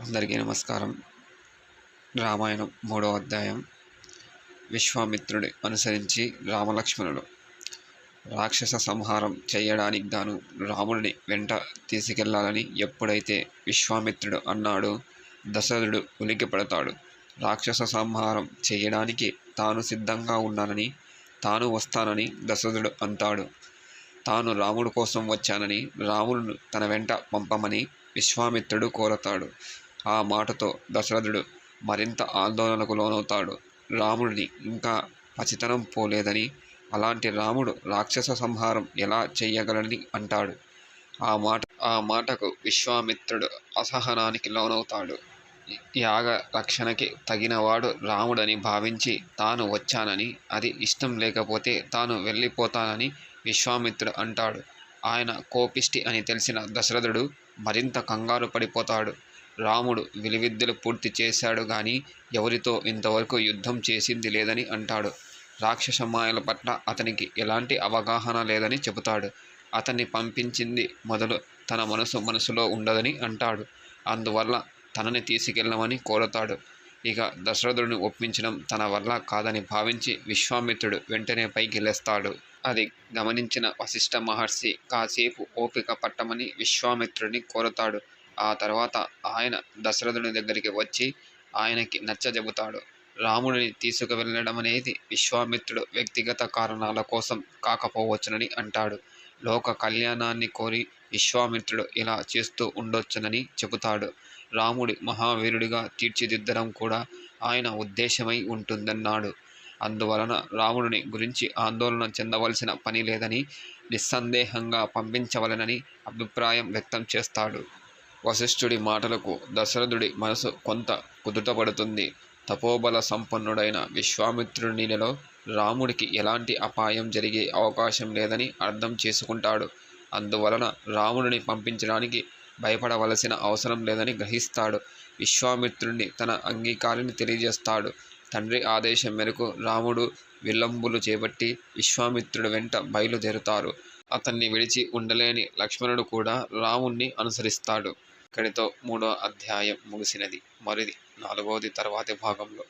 అందరికీ నమస్కారం. రామాయణం మూడో అధ్యాయం. విశ్వామిత్రుడి అనుసరించి రామలక్ష్మణుడు రాక్షస సంహారం చేయడానికి గాను రాముడిని వెంట తీసుకెళ్ళాలని ఎప్పుడైతే విశ్వామిత్రుడు అన్నాడు దశరథుడు ఉలికి పడతాడు. రాక్షస సంహారం చేయడానికి తాను సిద్ధంగా ఉన్నానని తాను వస్తానని దశరథుడు అంటాడు. తాను రాముడు కోసం వచ్చానని రాముడును తన వెంట పంపమని విశ్వామిత్రుడు కోరతాడు. ఆ మాటతో దశరథుడు మరింత ఆందోళనకు లోనవుతాడు. రాముడిని ఇంకా అచితనం పోలేదని అలాంటి రాముడు రాక్షస సంహారం ఎలా చేయగలని అంటాడు. ఆ మాట ఆ మాటకు విశ్వామిత్రుడు అసహనానికి లోనవుతాడు. యాగ రక్షణకి తగినవాడు రాముడని భావించి తాను వచ్చానని అది ఇష్టం లేకపోతే తాను వెళ్ళిపోతానని విశ్వామిత్రుడు అంటాడు. ఆయన కోపిష్టి అని తెలిసిన దశరథుడు మరింత కంగారు పడిపోతాడు. రాముడు విలువిద్యలు పూర్తి చేశాడు కానీ ఎవరితో ఇంతవరకు యుద్ధం చేసింది లేదని అంటాడు. రాక్షస మాయల పట్ల అతనికి ఎలాంటి అవగాహన లేదని చెబుతాడు. అతన్ని పంపించింది మొదలు తన మనసు మనసులో ఉండదని అంటాడు. అందువల్ల తనని తీసుకెళ్ళమని కోరతాడు. ఇక దశరథుడిని ఒప్పించడం తన వల్ల కాదని భావించి విశ్వామిత్రుడు వెంటనే పైకి లేస్తాడు. అది గమనించిన వశిష్ఠ మహర్షి కాసేపు ఓపిక పట్టమని విశ్వామిత్రుడిని కోరతాడు. ఆ తర్వాత ఆయన దశరథుని దగ్గరికి వచ్చి ఆయనకి నచ్చజెబుతాడు. రాముడిని తీసుకువెళ్ళడం అనేది విశ్వామిత్రుడు వ్యక్తిగత కారణాల కోసం కాకపోవచ్చునని అంటాడు. లోక కళ్యాణాన్ని కోరి విశ్వామిత్రుడు ఇలా చేస్తూ ఉండొచ్చునని చెబుతాడు. రాముడి మహావీరుడిగా తీర్చిదిద్దడం కూడా ఆయన ఉద్దేశమై ఉంటుందన్నాడు. అందువలన రాముడిని గురించి ఆందోళన చెందవలసిన పని లేదని నిస్సందేహంగా పంపించవలనని అభిప్రాయం వ్యక్తం చేస్తాడు. వశిష్ఠుడి మాటలకు దశరథుడి మనసు కొంత కుదుటపడుతుంది. తపోబల సంపన్నుడైన విశ్వామిత్రునిలో రాముడికి ఎలాంటి అపాయం జరిగే అవకాశం లేదని అర్థం చేసుకుంటాడు. అందువలన రాముడిని పంపించడానికి భయపడవలసిన అవసరం లేదని గ్రహిస్తాడు. విశ్వామిత్రుణ్ణి తన అంగీకారాన్ని తెలియజేస్తాడు. తండ్రి ఆదేశం మేరకు రాముడు విల్లంబులు చేపట్టి విశ్వామిత్రుడు వెంట బయలుదేరుతారు. అతన్ని విడిచి ఉండలేని లక్ష్మణుడు కూడా రాముణ్ణి అనుసరిస్తాడు. ఇక్కడితో మూడో అధ్యాయం ముగిసినది. మరిది నాలుగవది తర్వాతి భాగంలో